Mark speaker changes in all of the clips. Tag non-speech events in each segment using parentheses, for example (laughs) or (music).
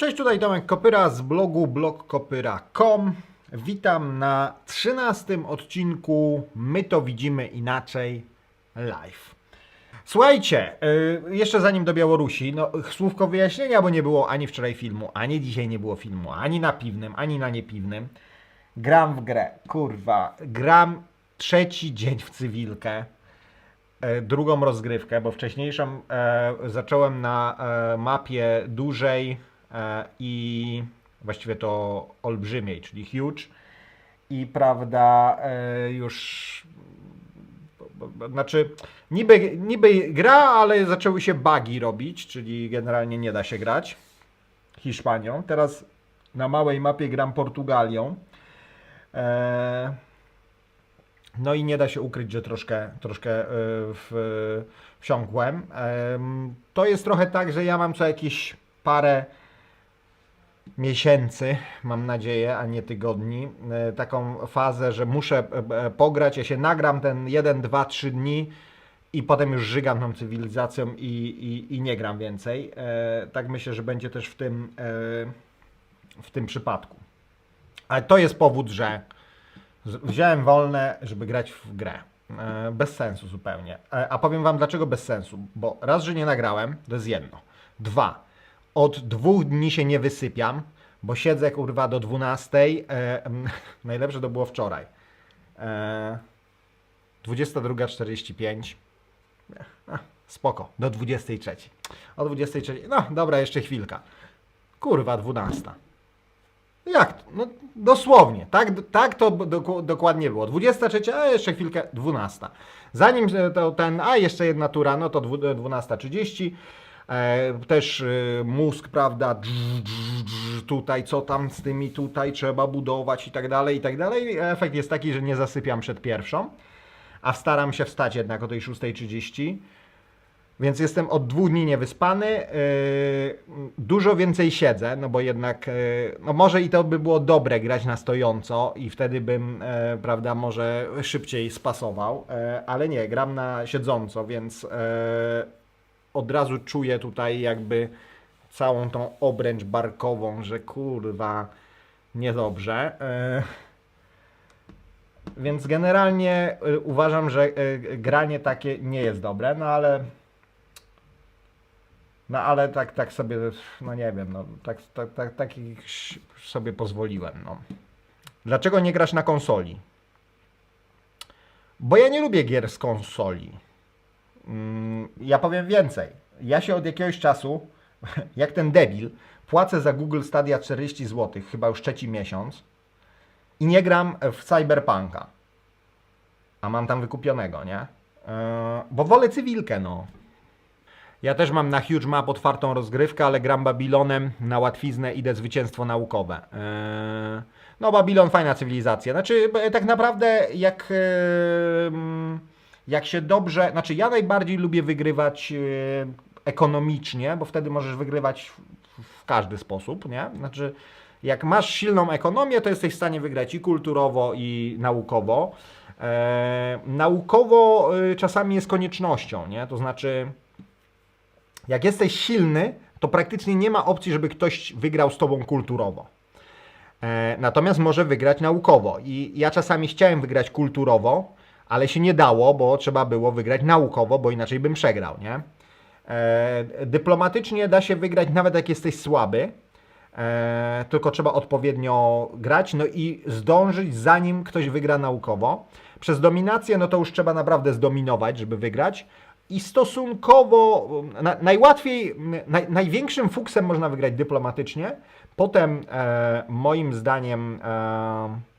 Speaker 1: Cześć, tutaj Tomek Kopyra z blogu blogkopyra.com. Witam na 13 odcinku My to widzimy inaczej live. Słuchajcie, yy, jeszcze zanim do Białorusi, no słówko wyjaśnienia, bo nie było ani wczoraj filmu, ani dzisiaj nie było filmu, ani na piwnym, ani na niepiwnym. Gram w grę, kurwa, gram trzeci dzień w cywilkę e, drugą rozgrywkę, bo wcześniejszą e, zacząłem na e, mapie dużej i właściwie to olbrzymiej, czyli huge. I prawda, e, już. Znaczy, niby, niby gra, ale zaczęły się bugi robić, czyli generalnie nie da się grać Hiszpanią. Teraz na małej mapie gram Portugalią. E, no i nie da się ukryć, że troszkę, troszkę w, wsiąkłem. Em, To jest trochę tak, że ja mam co jakieś parę miesięcy, mam nadzieję, a nie tygodni, e, taką fazę, że muszę e, e, pograć, ja się nagram ten 1, 2, 3 dni i potem już żygam tą cywilizacją i, i, i nie gram więcej. Tak myślę, że będzie też w tym, w tym przypadku. Ale to jest powód, że Wziąłem wolne, żeby grać w grę. Bez sensu zupełnie. A powiem wam dlaczego bez sensu. Bo raz, że nie nagrałem, to jest jedno. Dwa, od dwóch dni się nie wysypiam, bo siedzę kurwa do 12. E, em, (laughs) najlepsze to było wczoraj. E, 22.45. A, Spoko, do 23. O 23. No dobra, jeszcze chwilka. Kurwa, 12. Jak? No dosłownie, tak, tak to doku- dokładnie było. 23, a jeszcze chwilkę, 12. Zanim e, to ten, a jeszcze jedna tura, no to dwu- 12.30. E, też e, mózg, prawda, tutaj, co tam z tymi tutaj trzeba budować i tak dalej, i tak dalej. Efekt jest taki, że nie zasypiam przed pierwszą, a staram się wstać jednak o tej 6.30. Więc jestem od dwóch dni niewyspany. Yy, dużo więcej siedzę, no bo jednak, no może i to by było dobre grać na stojąco i wtedy bym, e, prawda, może szybciej spasował, e, ale nie, gram na siedząco, więc e, od razu czuję tutaj jakby całą tą obręcz barkową, że kurwa niedobrze. E, więc generalnie y, uważam, że y, granie takie nie jest dobre, no ale no ale tak, tak sobie, no nie wiem, no tak, tak, tak, tak sobie pozwoliłem, no. Dlaczego nie grasz na konsoli? Bo ja nie lubię gier z konsoli. Mm, Ja powiem więcej. Ja się od jakiegoś czasu, (laughs) jak ten debil, płacę za Google Stadia 40 zł, chyba już trzeci miesiąc i nie gram w Cyberpunka. A mam tam wykupionego, nie? Yy, bo wolę cywilkę, no. Ja też mam na Huge Map otwartą rozgrywkę, ale gram Babilonem na łatwiznę, idę zwycięstwo naukowe. Eee, No, Babilon fajna cywilizacja. Znaczy, tak naprawdę, jak, em, jak się dobrze. Znaczy, ja najbardziej lubię wygrywać e, ekonomicznie, bo wtedy możesz wygrywać w, każdy sposób, nie? Znaczy, jak masz silną ekonomię, to jesteś w stanie wygrać i kulturowo, i naukowo. E, naukowo e, czasami jest koniecznością, nie? To znaczy jak jesteś silny, to praktycznie nie ma opcji, żeby ktoś wygrał z tobą kulturowo. Natomiast może wygrać naukowo. I ja czasami chciałem wygrać kulturowo, ale się nie dało, bo trzeba było wygrać naukowo, bo inaczej bym przegrał, nie? E, dyplomatycznie da się wygrać nawet jak jesteś słaby, e, tylko trzeba odpowiednio grać, no i zdążyć zanim ktoś wygra naukowo. Przez dominację, no to już trzeba naprawdę zdominować, żeby wygrać. I stosunkowo na, najłatwiej, naj, największym fuksem można wygrać dyplomatycznie. Potem e, moim zdaniem e,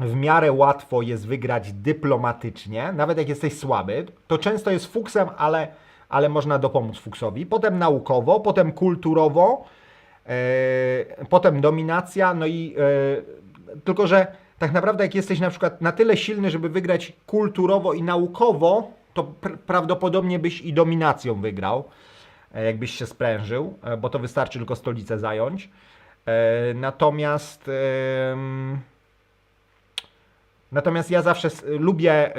Speaker 1: w miarę łatwo jest wygrać dyplomatycznie, nawet jak jesteś słaby. To często jest fuksem, ale, ale można dopomóc fuksowi. Potem naukowo, potem kulturowo, e, potem dominacja, no i e, tylko, że tak naprawdę jak jesteś na przykład na tyle silny, żeby wygrać kulturowo i naukowo, to pr- prawdopodobnie byś i dominacją wygrał, e, jakbyś się sprężył, bo to wystarczy tylko stolicę zająć. E, Natomiast em, Natomiast ja zawsze s- lubię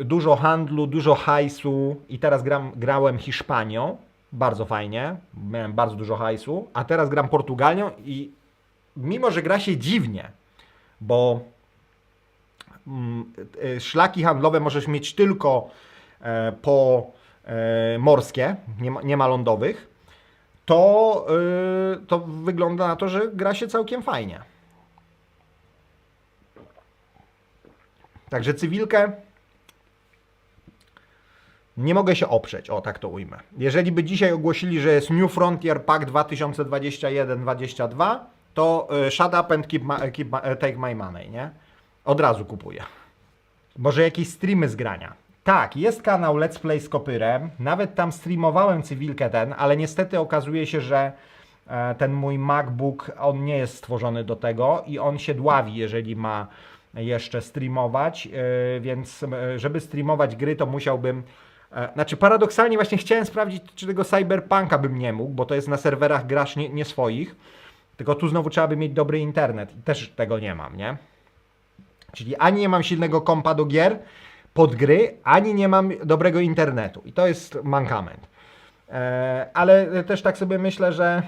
Speaker 1: y, dużo handlu, dużo hajsu i teraz gram, grałem Hiszpanią. Bardzo fajnie. Miałem bardzo dużo hajsu. A teraz gram Portugalią i mimo, że gra się dziwnie, bo mm, y, szlaki handlowe możesz mieć tylko e, po e, morskie, nie ma, nie ma lądowych, to, y, to wygląda na to, że gra się całkiem fajnie. Także cywilkę nie mogę się oprzeć, o tak to ujmę. Jeżeli by dzisiaj ogłosili, że jest New Frontier Pack 2021-22, to y, shut up and keep my, keep my, take my money, nie? Od razu kupuję. Może jakieś streamy z grania. Tak, jest kanał Let's Play z Kopyrem. Nawet tam streamowałem cywilkę ten, ale niestety okazuje się, że e, ten mój MacBook, on nie jest stworzony do tego i on się dławi, jeżeli ma jeszcze streamować, e, więc e, żeby streamować gry, to musiałbym e, znaczy paradoksalnie właśnie chciałem sprawdzić, czy tego Cyberpunka bym nie mógł, bo to jest na serwerach grasz nie, nie swoich, tylko tu znowu trzeba by mieć dobry internet i też tego nie mam, nie? Czyli ani nie mam silnego kompa do gier pod gry, ani nie mam dobrego internetu. I to jest mankament. Ale też tak sobie myślę, że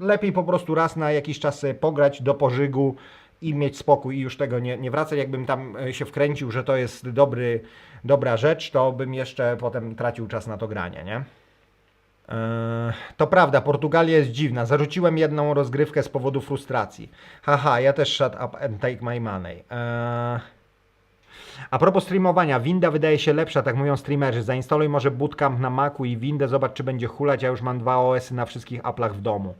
Speaker 1: lepiej po prostu raz na jakiś czas pograć do pożygu i mieć spokój i już tego nie, nie wracać. Jakbym tam e, się wkręcił, że to jest dobry, dobra rzecz, to bym jeszcze potem tracił czas na to granie, nie? Eee, To prawda, Portugalia jest dziwna. Zarzuciłem jedną rozgrywkę z powodu frustracji. Haha, ja też shut up and take my money. Eee, A propos streamowania, winda wydaje się lepsza, tak mówią streamerzy. Zainstaluj może bootcamp na Macu i windę, zobacz czy będzie hulać. Ja już mam dwa OS-y na wszystkich Apple'ach w domu.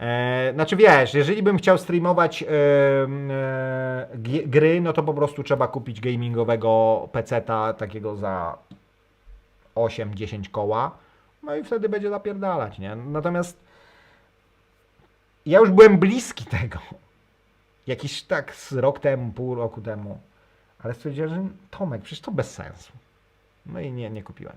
Speaker 1: Eee, znaczy wiesz, jeżeli bym chciał streamować e, gi- gry, no to po prostu trzeba kupić gamingowego peceta takiego za 8-10 koła. No i wtedy będzie zapierdalać, nie? Natomiast ja już byłem bliski tego. Jakiś tak z rok temu, pół roku temu. Ale stwierdziłem, że Tomek, przecież to bez sensu. No i nie, nie kupiłem.